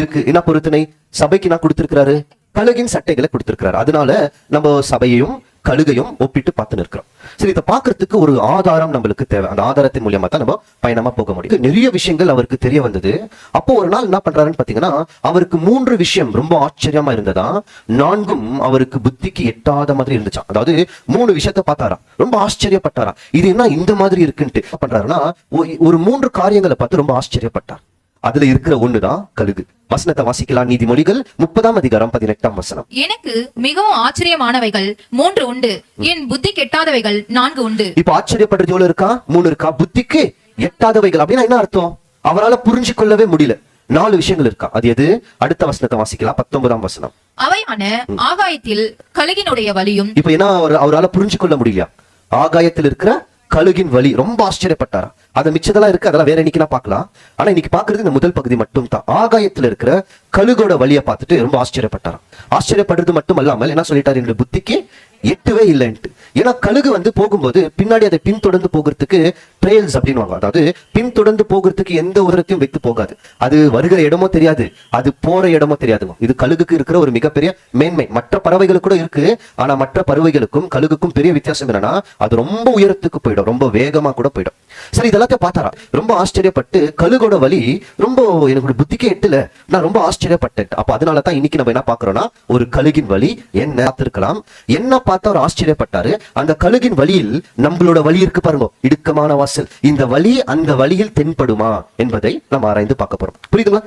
இருக்கு. என்ன பொருத்தனை? சபைக்கு நான் கொடுத்திருக்கிறாரு. கழுகின் சட்டைகளை கொடுத்திருக்கிறாரு. அதனால நம்ம சபையையும் கழுகையும் ஒப்பிட்டு பார்த்து நிற்கிறோம். சரி இதை பார்க்கறதுக்கு ஒரு ஆதாரம் நம்மளுக்கு தேவை. அந்த ஆதாரத்தின் மூலியமா தான் நம்ம பயணமா போக முடியும். நிறைய விஷயங்கள் அவருக்கு தெரிய வந்தது. அப்போ ஒரு நாள் என்ன பண்றாருன்னு பாத்தீங்கன்னா அவருக்கு மூன்று விஷயம் ரொம்ப ஆச்சரியமா இருந்ததா? நான்கும் அவருக்கு புத்திக்கு எட்டாத மாதிரி இருந்துச்சா அதாவது மூணு விஷயத்த பார்த்தாரா ரொம்ப ஆச்சரியப்பட்டாரா இது என்ன இந்த மாதிரி இருக்குன்ட்டு. பண்றாருன்னா ஒரு மூன்று காரியங்களை பார்த்து ரொம்ப ஆச்சரியப்பட்டார். அதுல இருக்கிற ஒண்ணுதான் கழுகு. வசனத்தை வாசிக்கலாம் நீதிமொழிகள். முப்பதாம் அதிகாரம் பதினெட்டாம் வசனம். எனக்கு மிகவும் ஆச்சரியமானவைகள் மூன்று உண்டு. என் புத்தி கெட்டாதவைகள் நான்கு உண்டு. இப்ப ஆச்சரியப்படுறது எவ்வளவு இருக்கா? மூணு இருக்கா? புத்திக்கு எட்டாதவைகள். அப்படின்னா என்ன அர்த்தம்? அவரால புரிஞ்சு கொள்ளவே முடியல. நாலு விஷயங்கள் இருக்கா? அது எது? அடுத்த வசனத்தை வாசிக்கலாம். பத்தொன்பதாம் வசனம். அவையான ஆகாயத்தில் கழுகினுடைய வலியும் இப்ப என்ன அவர் அவரால புரிஞ்சு கொள்ள முடியலையா? ஆகாயத்தில் இருக்கிற கழுகின் வலி. ரொம்ப ஆச்சரியப்பட்டாரா? அது மிச்சதெல்லாம் இருக்கு அதெல்லாம் வேற இன்னைக்கு நான் பார்க்கலாம். ஆனா இன்னைக்கு பாக்குறது இந்த முதல் பகுதி மட்டும் தான் ஆகாயத்துல இருக்கிற கழுகோட வழியை பார்த்துட்டு ரொம்ப ஆச்சரியப்பட்டாராம். ஆச்சரியப்படுறது மட்டும் அல்லாமல் என்ன சொல்லிட்டாரு? என்னுடைய புத்திக்கு எட்டுவே இல்லைன்ட்டு. ஏன்னா கழுகு வந்து போகும்போது பின்னாடி அதை பின்தொடர்ந்து போகிறதுக்கு ட்ரெயில்ஸ் அப்படின்னு அதாவது பின்தொடர்ந்து போகிறதுக்கு எந்த உரத்தையும் வைத்து போகாது. அது வருகிற இடமோ தெரியாது அது போற இடமோ தெரியாது. இது கழுகுக்கு இருக்கிற ஒரு மிகப்பெரிய மேன்மை. மற்ற பறவைகளுக்கு கூட இருக்கு ஆனா மற்ற பறவைகளுக்கும் கழுகுக்கும் பெரிய வித்தியாசம் என்னன்னா அது ரொம்ப உயரத்துக்கு போயிடும். ரொம்ப வேகமா கூட போயிடும். சரி இதெல்லாத்தையும் பார்த்தாரா? ரொம்ப ஆச்சரியப்பட்டு கழுகோட வலி ரொம்ப எனக்கு புத்திக்கே எட்டுல. நான் ரொம்ப ஆச்சரியப்பட்டேன். அப்ப அதனால தான் இன்னைக்கு நம்ம என்ன பாக்குறோம்னா ஒரு கழுகின் வலி. என்ன பார்த்திருக்கலாம்? என்ன பார்த்தா அவர் ஆச்சரியப்பட்டாரு? அந்த கழுகின் வழியில் நம்மளோட வழி இருக்கு பாருங்க. இடுக்கமான வாசல். இந்த வழி அந்த வழியில் தென்படுமா என்பதை நம்ம ஆராய்ந்து பார்க்க போறோம். புரியுதுங்களா?